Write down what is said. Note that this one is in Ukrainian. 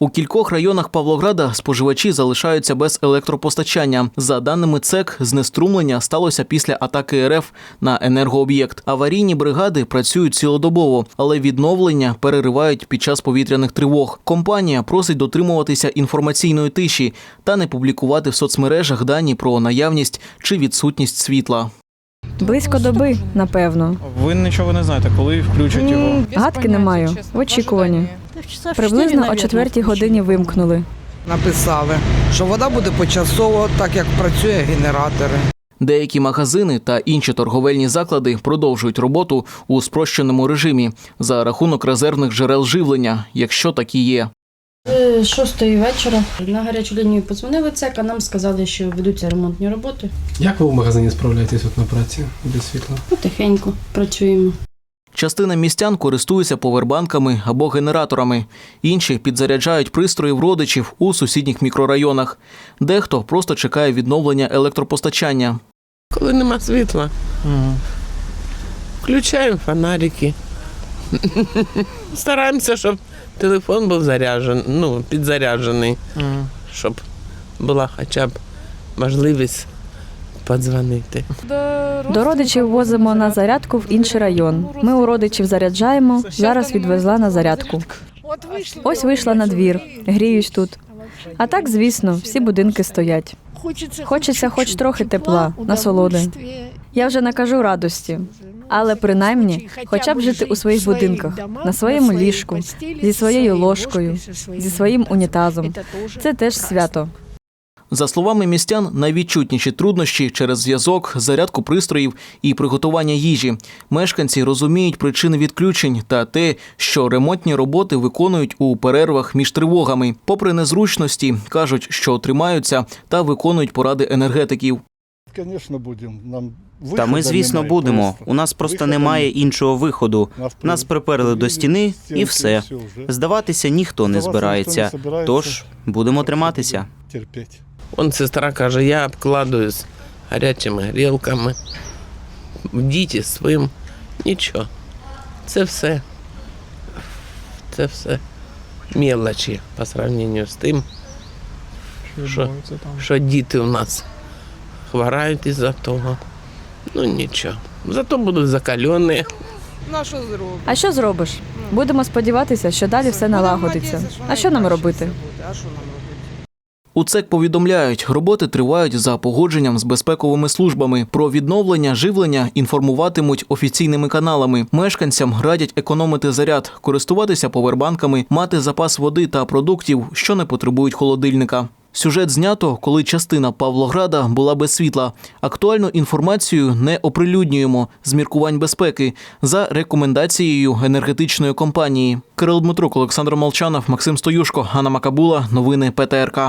У кількох районах Павлограда споживачі залишаються без електропостачання. За даними ЦЕК, знеструмлення сталося після атаки РФ на енергооб'єкт. Аварійні бригади працюють цілодобово, але відновлення переривають під час повітряних тривог. Компанія просить дотримуватися інформаційної тиші та не публікувати в соцмережах дані про наявність чи відсутність світла. Близько доби, напевно. Ви нічого не знаєте, коли включать його. Гадки не маю. В очікуванні. Приблизно о четвертій годині вимкнули. написали, що вода буде почасово, так як працює генератори. Деякі магазини та інші торговельні заклади продовжують роботу у спрощеному режимі за рахунок резервних джерел живлення, якщо такі є. З шостої вечора на гарячу лінію подзвонили цек, а нам сказали, що ведуться ремонтні роботи. Як ви в магазині справляєтесь от на праці без світла? Потихеньку працюємо. Частина містян користуються повербанками або генераторами. Інші підзаряджають пристрої в родичів у сусідніх мікрорайонах. Дехто просто чекає відновлення електропостачання. Коли нема світла, Мгм. включаємо фонарики. Стараємося, щоб телефон був заряджений, ну, підзаряджений, Мгм. щоб була хоча б можливість подзвонити. До родичів возимо на зарядку в інший район. Ми у родичів заряджаємо. Зараз відвезла на зарядку. Ось вийшла на двір, гріюсь тут. А так, звісно, всі будинки стоять. Хочеться хоч трохи тепла, насолоди. Я вже накажу радості, але принаймні, хоча б жити у своїх будинках, на своєму ліжку, зі своєю ложкою, зі своїм унітазом. Це теж свято. За словами містян, найвідчутніші труднощі через зв'язок, зарядку пристроїв і приготування їжі. Мешканці розуміють причини відключень та те, що ремонтні роботи виконують у перервах між тривогами. Попри незручності, кажуть, що тримаються та виконують поради енергетиків. Звісно, будемо. Нам Та ми, звісно, будемо. У нас просто немає іншого виходу. Нас приперли до стіни і все. Здаватися ніхто не збирається. Тож будемо триматися. Он сестра каже, я обкладуюсь гарячими грілками. Діти своїм. Нічого. Це все. Це все мелочі по сравненню з тим, Що? Що діти у нас хворають із-за того. Ну нічого. Зато будуть закалені. На що зробимо? А що зробиш? Будемо сподіватися, що далі все налагодиться. А що нам робити? А що нам робити? У ЦЕК повідомляють, роботи тривають за погодженням з безпековими службами. Про відновлення живлення інформуватимуть офіційними каналами. Мешканцям радять економити заряд, користуватися повербанками, мати запас води та продуктів, що не потребують холодильника. Сюжет знято, коли частина Павлограда була без світла. Актуальну інформацію не оприлюднюємо з міркувань безпеки за рекомендацією енергетичної компанії. Кирил Дмитрук, Олександр Молчанов, Максим Стоюшко, Ганна Макабула. Новини ПТРК.